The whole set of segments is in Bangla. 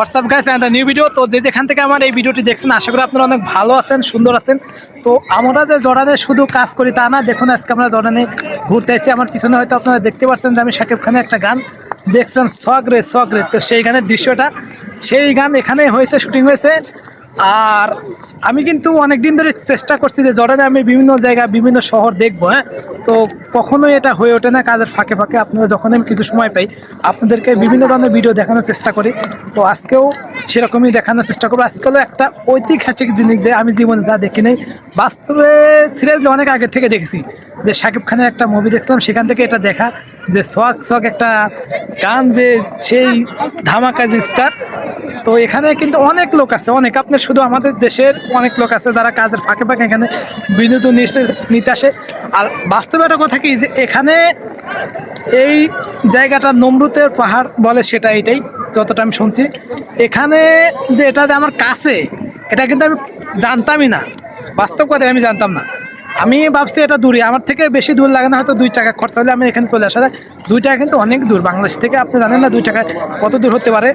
WhatsApp guys and new video তো যে যেখান থেকে আমার এই ভিডিওটি দেখছেন, আশা করি আপনারা অনেক ভালো আছেন, সুন্দর আছেন। তো আমরা যে জর্ডানে শুধু কাজ করি তা না, দেখুন আজকে আমরা জর্ডানে ঘুরতে এসেছি। আমার পিছনে হয়তো আপনারা দেখতে পাচ্ছেন যে আমি শাকিব খানের একটা গান দেখছিলাম, সগরে রে সগ রে তো সেই গানের দৃশ্যটা, সেই গান এখানে হয়েছে, শুটিং হয়েছে। আর আমি কিন্তু অনেক দিন ধরে চেষ্টা করছি যে জর্ডানে আমি বিভিন্ন জায়গা, বিভিন্ন শহর দেখব হ্যাঁ? তো কখনোই এটা হয়ে ওঠে না কাজের ফাঁকে ফাঁকে। আপনারা যখন আমি কিছু সময় পাই, আপনাদেরকে বিভিন্ন ধরনের ভিডিও দেখানোর চেষ্টা করি। তো আজকেও সেরকমই দেখানোর চেষ্টা করব। আজকে হলো একটা ঐতিহাসিক জিনিস যে আমি জীবনে যা দেখি নাই, বাস্তবে সিরিয়াসলি অনেক আগে থেকে দেখেছি। যে শাকিব খানের একটা মুভি দেখছিলাম, সেখান থেকে এটা দেখা, যে সোয়াক সোয়াক একটা গান, যে সেই ধামাকা জিনিসটা তো এখানে কিন্তু অনেক লোক আছে, অনেক। আপনার শুধু আমাদের দেশের অনেক লোক আছে যারা কাজের ফাঁকে ফাঁকে এখানে বিনোদন নিতে- নিতে আসে। আর বাস্তবে একটা কথা কি, যে এখানে এই জায়গাটা নমরুতের পাহাড় বলে সেটা এটাই, যতটা আমি শুনছি। এখানে যে এটা আমার কাছে, এটা কিন্তু আমি জানতামই না। বাস্তব কথা আমি জানতাম না। আমি ভাবছি এটা দূরে, আমার থেকে বেশি দূর লাগে না, হয়তো দুই টাকা খরচা হলে আমি এখানে চলে আসা যায়। দুই টাকা কিন্তু অনেক দূর, বাংলাদেশ থেকে আপনি জানেন না দুই টাকা কত দূর হতে পারে।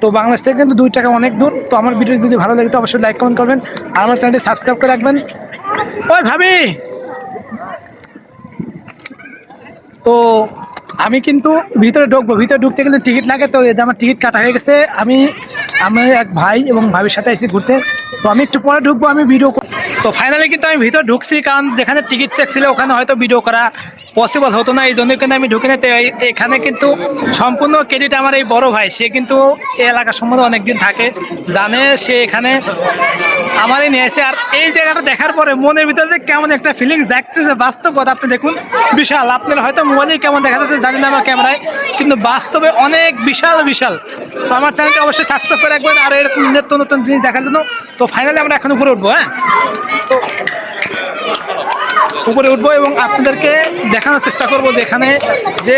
তো বাংলাদেশ থেকে কিন্তু দুই টাকা অনেক দূর। তো আমার ভিডিও যদি ভালো লাগে তো অবশ্যই লাইক কমেন্ট করবেন। আর আমার চ্যানেলটি সাবস্ক্রাইব করে রাখবেন। ওই ভাবি! তো আমি কিন্তু ভিতরে ঢুকবো। ভিতরে ঢুকতে গেলে টিকিট লাগে, তো আমার টিকিট কাটা হয়ে গেছে। আমি আমি এক ভাই এবং ভাবির সাথে এসে ঘুরতে। তো আমি একটু পরে ঢুকবো, আমি ভিডিও তো ফাইনালি কিন্তু আমি ভিতরে ঢুকছি, কারণ যেখানে টিকিট চেক ছিল ওখানে হয়তো ভিডিও করা পসিবল হতো না এই জন্য কিন্তু আমি ঢুকে নিতে। এখানে কিন্তু সম্পূর্ণ ক্রেডিট আমার এই বড় ভাই, সে কিন্তু এই এলাকা সম্বন্ধে অনেকদিন থাকে, জানে, সে এখানে আমারই নিয়ে এসে। আর এই জায়গাটা দেখার পরে মনের ভিতরে কেমন একটা ফিলিংস দেখতেছে বাস্তব কথা আপনি দেখুন, বিশাল। আপনার হয়তো মোবাইলে কেমন দেখা যাচ্ছে, জানি না আমার ক্যামেরায়, কিন্তু বাস্তবে অনেক বিশাল বিশাল। তো আমার চ্যানেলটা অবশ্যই সাবস্ক্রাইব করে রাখবেন, আর এরকম নিত্য নতুন জিনিস দেখার জন্য। তো ফাইনালি আমরা এখন উপরে উঠবো হ্যাঁ? উপরে উঠবো এবং আপনাদেরকে দেখানোর চেষ্টা করব যে এখানে যে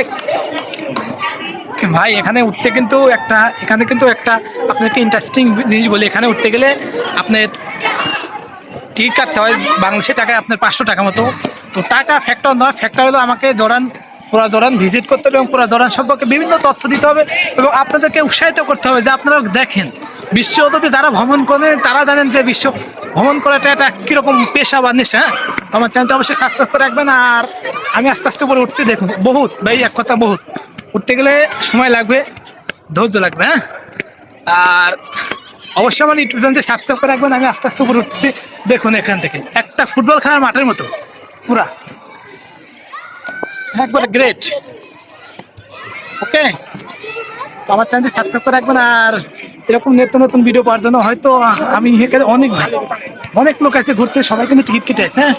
ভাই, এখানে উঠতে কিন্তু একটা, এখানে কিন্তু একটা আপনাকে ইন্টারেস্টিং জিনিস বলি। এখানে উঠতে গেলে আপনার টিকিট কাটতে হয় বাংলাদেশি টাকায় আপনার পাঁচশো টাকা মতো। তো টাকা ফ্যাক্টর নয় ফ্যাক্টর হলো আমাকে জরান, পুরা জরান ভিজিট করতে হবে এবং পুরা জরান সম্পর্কে বিভিন্ন তথ্য দিতে হবে এবং আপনাদেরকে উৎসাহিত করতে হবে যে আপনারা দেখেন। বিশ্ব যদি যারা ভ্রমণ করেন, তারা জানেন যে বিশ্ব ভ্রমণ করাটা একটা কীরকম পেশা বা নেশা হ্যাঁ? আমার চ্যানেলটা অবশ্যই সাবস্ক্রাইব করে রাখবেন আর আমি আস্তে আস্তে করে উঠছি, দেখুন, বহুত, ভাই, এক কথা বহুত। উঠতে গেলে সময় লাগবে, ধৈর্য লাগবে হ্যাঁ? আর অবশ্যই আমার ইউটিউব চ্যানেলটি সাবস্ক্রাইব করে রাখবেন, আমি আস্তে আস্তে উপরে উঠতেছি দেখুন এখান থেকে। একটা ফুটবল খেলার মাঠের মতো, পুরা। একবার গ্রেট ওকে আমার চ্যানেলটি সাবস্ক্রাইব করে রাখবেন আর এরকম নিত্য নতুন ভিডিও পাওয়ার জন্য হয়তো আমি অনেক ভালো অনেক লোক আছে ঘুরতে, সবাই কিন্তু টিকিট কেটে আছে হ্যাঁ?